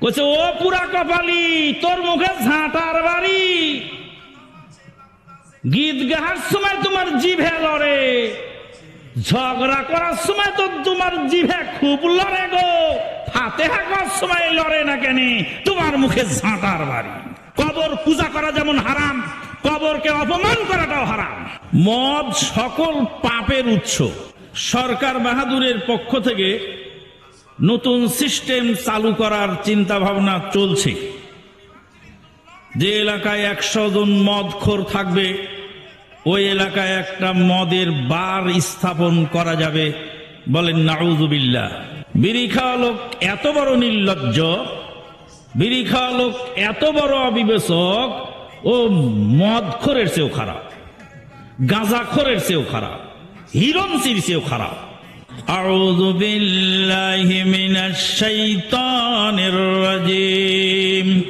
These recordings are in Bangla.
কইছে ও পুরা কপালি, তোর মুখে ঝাঁটার বাড়ি। গীত গাহার সময় তোমার জিভে লড়ে, ঝগড়া করার সময় তো তোমার জিভে খুব লড়ে গো। হাতে হাঁকার সময় লড়ে না কেন, তোমার মুখে ঝাঁটার বাড়ি। কবর পূজা করা যেমন হারাম, কবরকে অপমান করাটাও হারাম। মদ সকল পাপের উৎস। সরকার বাহাদুরের পক্ষ থেকে নতুন সিস্টেম চালু করার চিন্তা ভাবনা চলছে। যে এলাকায় একশো জন মদখোর থাকবে, ওই এলাকায় একটা মদের বার স্থাপন করা যাবে বলেন নাউজুবিল্লা বিড়ি লোক এত বড় নির্লজ্জ খাওয়া লোক এত বড় অবিবেচক, ও মদ মদখোরের চেয়েও খারাপ গাঁজা গাঁজাখোরের চেয়েও খারাপ, হিরণসির চেয়েও খারাপ। أعوذ بالله من الشيطان الرجيم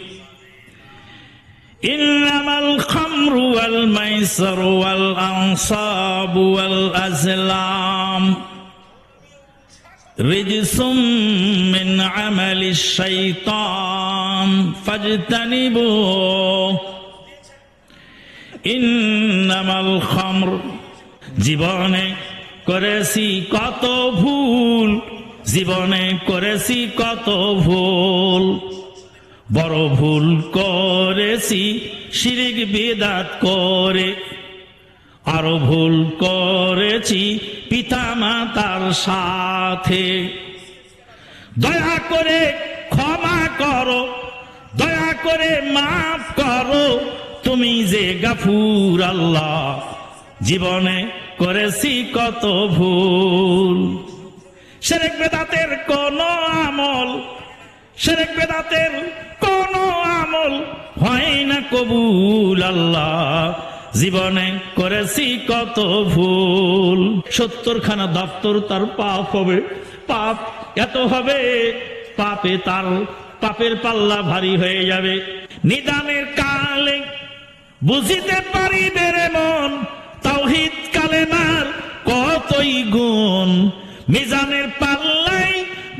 إنما الخمر والميسر والأنصاب والأزلام رجس من عمل الشيطان فاجتنبوه ইন্নামাল খামর জীবনে করেছি কত ভুল, জীবনে করেছি কত ভুল। বড় ভুল করেছি, শিরিক বিদাত করে। আরও ভুল করেছি পিতা মাতার সাথে। দয়া করে ক্ষমা করো, দয়া করে মাফ করো। তুমি যে গাফুর আল্লাহ, জীবনে করেছি কত ভুল। সেরেক বেদাতের কোন আমল সেরেক বেদাতের কোন আমল হয় না কবুল আল্লাহ। জীবনে করেছি কত ভুল। সত্তর খানা দপ্তর তার পাপ হবে, পাপ এত হবে, পাপে তার, পাপের পাল্লা ভারী হয়ে যাবে। নিদানের কালে বুঝিতে পারিবে রে মন গুণ। মিজানের পাল্লাই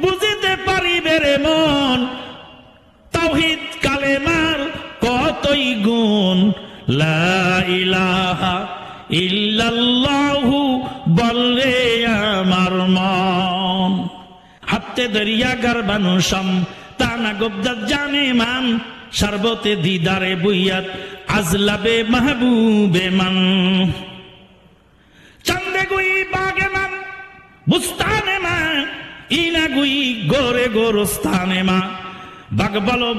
বুঝিতে পারিবে রে মন। তাওহিদ কালেমার কতই গুণ। লা ইলাহা ইল্লাল্লাহু বললে আমার মন। হাতে দরিয়া গারবানুসম তানা গোবদাত জানে মান। সর্বতে দিদারে বুইয়াত, আজলাবে মাহবুবে মান। গুই বাগে মান, বুস্তানে মা, ইনা গুই মা। বাগ বলো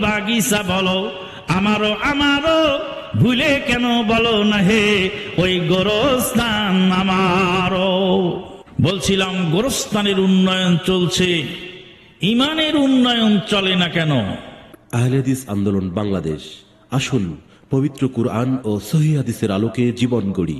বলো আমারও আমারও ভুলে কেন বলো না হে ওই গোরস্থান বলছিলাম গোরস্থানের উন্নয়ন চলছে, ইমানের উন্নয়ন চলে না কেন? আহলেদিস আন্দোলন বাংলাদেশ। আসুন, পবিত্র কুরআন ও সহি হাদিসের আলোকে জীবন গড়ি।